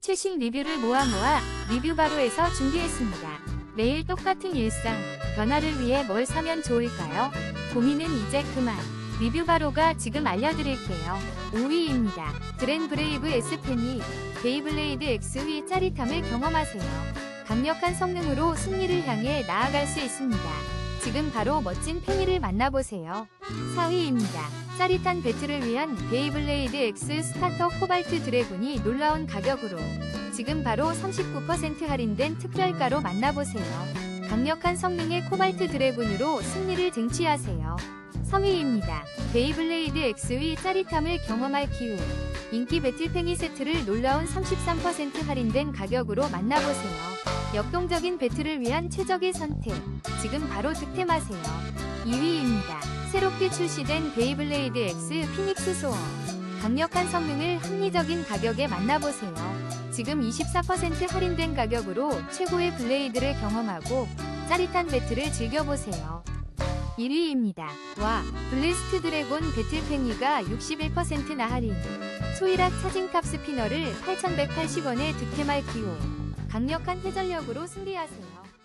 최신 리뷰를 모아 모아 리뷰 바로에서 준비했습니다. 매일 똑같은 일상, 변화를 위해 뭘 사면 좋을까요? 고민은 이제 그만. 리뷰 바로가 지금 알려드릴게요. 5위입니다. 드렌 브레이브 S펜이 베이블레이드 X의 짜릿함을 경험하세요. 강력한 성능으로 승리를 향해 나아갈 수 있습니다. 지금 바로 멋진 팽이를 만나보세요. 4위입니다. 짜릿한 배틀을 위한 베이블레이드 X 스타터 코발트 드래곤이 놀라운 가격으로 지금 바로 39% 할인된 특별가로 만나보세요. 강력한 성능의 코발트 드래곤으로 승리를 쟁취하세요. 3위입니다. 베이블레이드 X의 짜릿함을 경험할 기회. 인기 배틀팽이 세트를 놀라운 33% 할인된 가격으로 만나보세요. 역동적인 배틀을 위한 최적의 선택. 지금 바로 득템하세요. 2위입니다. 새롭게 출시된 베이블레이드 X 피닉스 소어. 강력한 성능을 합리적인 가격에 만나보세요. 지금 24% 할인된 가격으로 최고의 블레이드를 경험하고 짜릿한 배틀을 즐겨보세요. 1위입니다. 와, 블리스트 드래곤 배틀 팽이가 61%나 할인. 소이락 차징탑 스피너를 8,180원에 득템할 기호. 강력한 회전력으로 승리하세요.